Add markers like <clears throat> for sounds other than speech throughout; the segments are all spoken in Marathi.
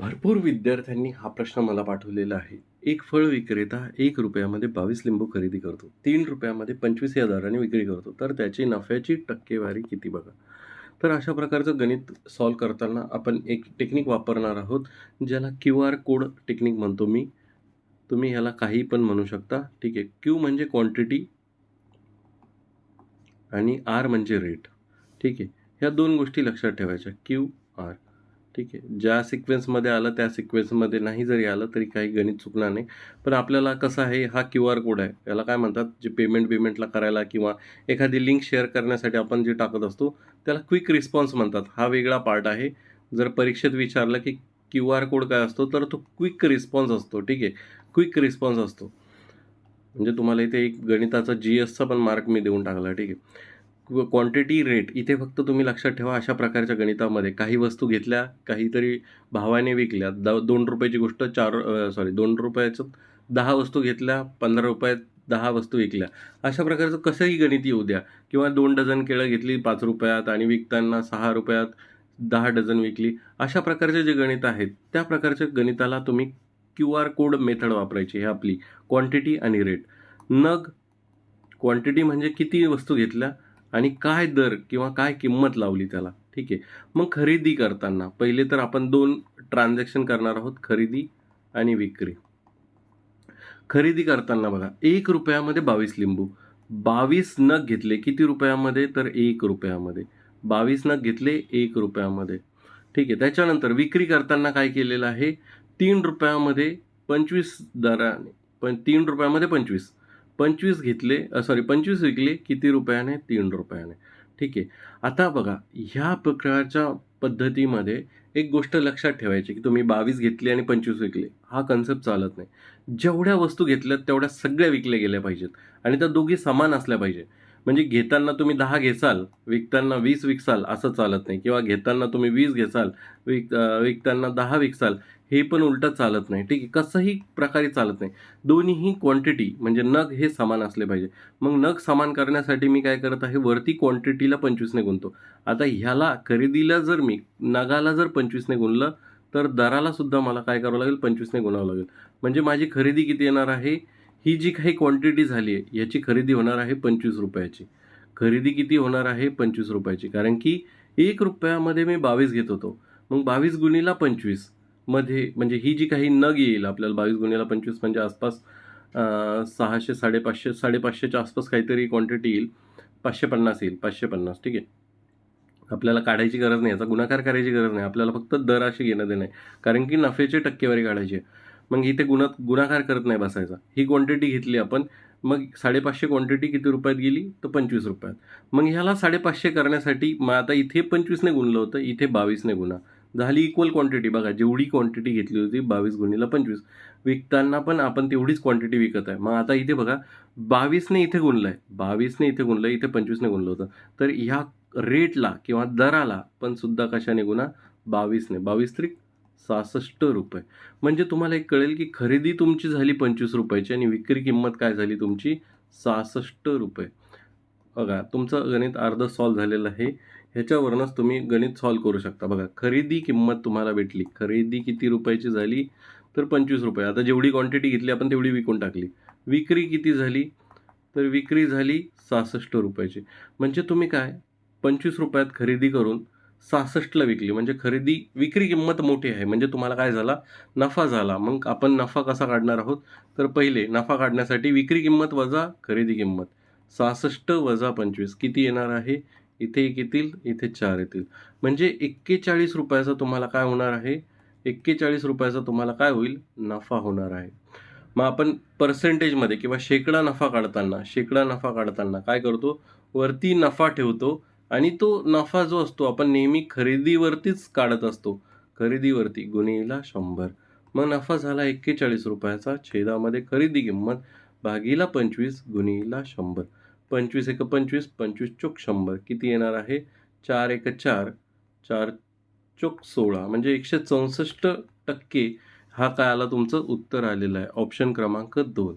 भरपूर विद्यार्थ्यांनी हा प्रश्न मला पाठवलेला आहे. एक फळ विक्रेता एक रुपयामध्ये बावीस लिंबू खरेदी करतो. तीन रुपयामध्ये पंचवीस हजाराने विक्री करतो. तर त्याची नफ्याची टक्केवारी किती बघा? तर अशा प्रकारचं गणित सॉल्व करताना आपण एक टेक्निक वापरणार आहोत ज्याला क्यू आर कोड टेक्निक म्हणतो मी. तुम्ही ह्याला काही पण म्हणू शकता. ठीक आहे. क्यू म्हणजे क्वांटिटी आणि आर म्हणजे रेट ठीक आहे. ह्या दोन गोष्टी लक्षात ठेवायच्या. Q R. ठीक आहे. ज्या सिक्वेन्समध्ये आलं त्या सिक्वेन्समध्ये नाही जरी आलं तरी काही गणित चुकणार नाही. पण आपल्याला कसं आहे हा क्यू आर कोड आहे. याला काय म्हणतात? जे पेमेंट पेमेंटला करायला किंवा एखादी लिंक शेअर करण्यासाठी आपण जे टाकत असतो त्याला क्विक रिस्पॉन्स म्हणतात. हा वेगळा पार्ट आहे. जर परीक्षेत विचारलं की क्यू आर कोड काय असतो तर तो क्विक रिस्पॉन्स असतो. ठीक आहे. क्विक रिस्पॉन्स असतो. म्हणजे तुम्हाला इथे एक गणिताचा जी एसचा पण मार्क मी देऊन टाकला. ठीक आहे. क्वांटिटी रेट इथे फक्त तुम्ही लक्षात ठेवा अशा प्रकारच्या गणितामध्ये काही वस्तू घेतल्या काहीतरी भावाने विकल्या द दोन रुपयाची गोष्ट चार सॉरी दोन रुपयाचं दहा वस्तू घेतल्या पंधरा रुपयात दहा वस्तू विकल्या. अशा प्रकारचं कसंही गणित येऊ द्या. किंवा दोन डझन केळं घेतली पाच रुपयात आणि विकताना सहा रुपयात दहा डझन विकली अशा प्रकारचे जे गणित आहेत त्या प्रकारच्या गणिताला तुम्ही क्यू आर कोड मेथड वापरायची हे आपली क्वांटिटी आणि रेट नग क्वांटिटी म्हणजे किती वस्तू घेतल्या आणि काय दर किंवा काय किंमत लावली त्याला? ठीक आहे. मग खरेदी करताना पहिले तर आपण दोन ट्रान्झॅक्शन करणार आहोत खरेदी आणि विक्री. खरेदी करताना बघा एक रुपयामध्ये बावीस लिंबू. बावीस नग घेतले किती रुपयामध्ये? तर एक रुपयामध्ये. बावीस नग घेतले एक रुपयामध्ये. ठीक आहे. त्याच्यानंतर विक्री करताना काय केलेलं आहे? तीन रुपयामध्ये पंचवीस दराने पण तीन रुपयामध्ये पंचवीस. पंचवीस घेतले सॉरी पंचवीस विकले किती रुपयाने? तीन रुपयाने. ठीक आहे. आता बघा ह्या प्रकारच्या पद्धतीमध्ये एक गोष्ट लक्षात ठेवायची की तुम्ही बावीस घेतली आणि पंचवीस विकले. हा कन्सेप्ट चालत नाही. जेवढ्या वस्तू घेतल्यात तेवढ्या सगळ्या विकल्या गेल्या पाहिजेत. आणि त्या दोघी समान असल्या पाहिजे म्हणजे घेताना तुम्ही दहा घेसाल विकताना वीस विकसाल असं चालत नाही. किंवा घेताना तुम्ही वीस घेसाल विक विकताना दहा विकसाल हे पण उलटं चालत नाही. ठीक आहे? कसंही प्रकारे चालत नाही. दोन्हीही क्वांटिटी म्हणजे नग हे समान असले पाहिजे. मग नग समान करण्यासाठी मी काय करत आहे? वरती क्वांटिटीला पंचवीसने गुणतो आता ह्याला खरेदीला जर मी नगाला जर पंचवीसने गुणलं तर दरालासुद्धा मला काय करावं लागेल? पंचवीसने गुणावं लागेल. म्हणजे माझी खरेदी किती येणार आहे? ही जी काही क्वांटिटी झाली आहे याची खरेदी होणार आहे पंचवीस रुपयाची. खरेदी किती होणार आहे पंचवीस रुपयाची. कारण की एक रुपयामध्ये मी बावीस घेत होतो. मग बावीस गुणीला पंचवीसमध्ये म्हणजे ही जी काही नग येईल आपल्याला बावीस गुणीला पंचवीस म्हणजे आसपास सहाशे साडेपाचशे साडेपाचशेच्या आसपास काहीतरी क्वांटिटी येईल. पाचशे पन्नास येईल पाचशे पन्नास ठीक आहे. आपल्याला काढायची गरज नाही याचा गुणाकार करायची गरज नाही. आपल्याला फक्त दर अशी घेणं देणं आहे. कारण की नफ्याची टक्केवारी काढायची आहे. मग इथे गुणा गुणाकार करत नाही बसायचा. ही क्वांटिटी घेतली आपण मग साडेपाचशे क्वांटिटी किती रुपयात गेली? तर पंचवीस रुपयात. मग ह्याला साडेपाचशे करण्यासाठी मग आता इथे पंचवीसने गुणलं होतं इथे बावीसने गुणा. झाली इक्वल क्वांटिटी बघा जेवढी क्वांटिटी घेतली होती बावीस गुणीला पंचवीस. विकताना पण आपण तेवढीच क्वांटिटी विकत आहे. मग आता इथे बघा बावीसने इथे गुणलं आहे बावीसने इथे गुणलं इथे पंचवीसने गुणलं होतं. तर ह्या रेटला किंवा दराला पण सुद्धा कशाने गुणा? बावीसने. बावीस त्रिक सहासष्ट रुपये. म्हणजे तुम्हाला एक कळेल की खरेदी तुमची झाली पंचवीस रुपयाची आणि विक्री किंमत काय झाली तुमची? सहासष्ट रुपये. बघा तुमचं गणित अर्ध सॉल्व झालेलं आहे. ह्याच्यावरूनच तुम्ही गणित सॉल्व करू शकता. बघा खरेदी किंमत तुम्हाला भेटली. खरेदी किती रुपयाची झाली? तर पंचवीस रुपये. आता जेवढी क्वांटिटी घेतली आपण तेवढी विकून टाकली. विक्री किती झाली? तर विक्री झाली सहासष्ट रुपयाची. म्हणजे तुम्ही काय? पंचवीस रुपयात खरेदी करून सहासष्टला विकली. म्हणजे खरेदी विक्री किंमत मोठी आहे. म्हणजे तुम्हाला काय झाला? नफा झाला. मग आपण नफा कसा काढणार आहोत? तर पहिले नफा काढण्यासाठी विक्री किंमत वजा खरेदी किंमत. सहासष्ट वजा पंचवीस. किती येणार आहे? इथे एक येतील इथे चार येतील. म्हणजे एक्केचाळीस रुपयाचा तुम्हाला काय होणार आहे? एक्केचाळीस रुपयाचा तुम्हाला काय होईल? नफा होणार आहे. मग आपण पर्सेंटेजमध्ये किंवा शेकडा नफा काढताना शेकडा नफा काढताना काय करतो? वरती नफा ठेवतो. आणि तो नफा जो असतो आपण नेहमी खरेदीवरतीच काढत असतो. खरेदीवरती गुन्हेला शंभर. मग नफा झाला एक्केचाळीस रुपयाचा. छेदामध्ये खरेदी किंमत भागीला पंचवीस गुन्हेला शंभर. पंचवीस एक पंचवीस पंचवीस चोक शंभर. किती येणार आहे? चार एक चार. चार चोक सोळा. म्हणजे एकशे चौसष्ट टक्के हा काय आला तुमचं उत्तर आलेलं आहे. ऑप्शन क्रमांक दोन.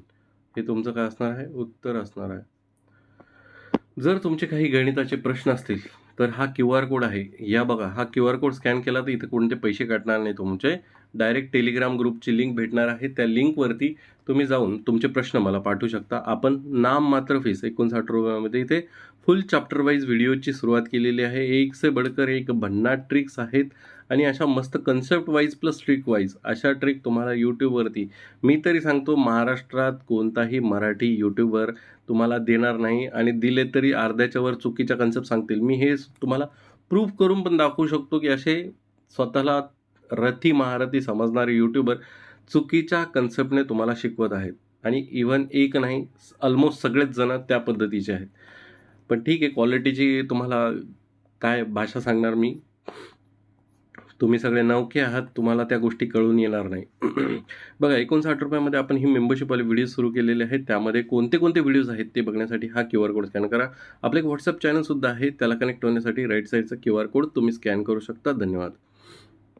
हे तुमचं काय असणार आहे? उत्तर असणार आहे. जर तुमचे काही गणिताचे प्रश्न असतील तर हा क्यू आर कोड आहे. या बघा हा क्यू आर कोड स्कॅन केला तर इथे कोणते पैसे काटणार नाही तुमचे. डायरेक्ट टेलिग्राम ग्रुपची लिंक भेटणार आहे. त्या लिंकवरती तुम्ही जाऊन तुमचे प्रश्न मला पाठवू शकता. आपण नाम मात्र फीस एकोणसाठ रुपयामध्ये इथे फुल चॅप्टर वाईज व्हिडिओची सुरुवात केलेली आहे. एक से बडकर एक भन्नाट ट्रिक्स आहेत. आणि अशा मस्त concept wise plus trick wise अशा ट्रिक तुम्हाला यूट्यूबवरती मी तरी सांगतो महाराष्ट्रात कोणताही मराठी यूट्यूबर तुम्हाला देणार नाही आणि दिले तरी अर्ध्याच्यावर चुकीच्या कन्सेप्ट सांगतील. मी हे तुम्हाला प्रूफ करून पण दाखवू शकतो की असे स्वतःला रथी महारथी समजणारे यूट्यूबर चुकीच्या कन्सेप्टने तुम्हाला शिकवत आहेत. आणि इवन एक नाही ऑलमोस्ट सगळेच जण त्या पद्धतीचे आहेत. पण ठीक आहे क्वालिटीची तुम्हाला काय भाषा सांगणार मी? तुम्ही सगळे नवखे आहात तुम्हाला त्या गोष्टी कळून येणार नाही. <clears throat> बघा एकोणसाठ रुपयामध्ये आपण ही मेंबरशिपवाले व्हिडिओ सुरू केलेले आहेत. त्यामध्ये कोणते कोणते व्हिडिओज आहेत ते बघण्यासाठी हा क्यू आर कोड स्कॅन करा. आपलं एक व्हॉट्सअप चॅनलसुद्धा आहे त्याला कनेक्ट होण्यासाठी राईट साईडचा क्यू आर कोड तुम्ही स्कॅन करू शकता. धन्यवाद.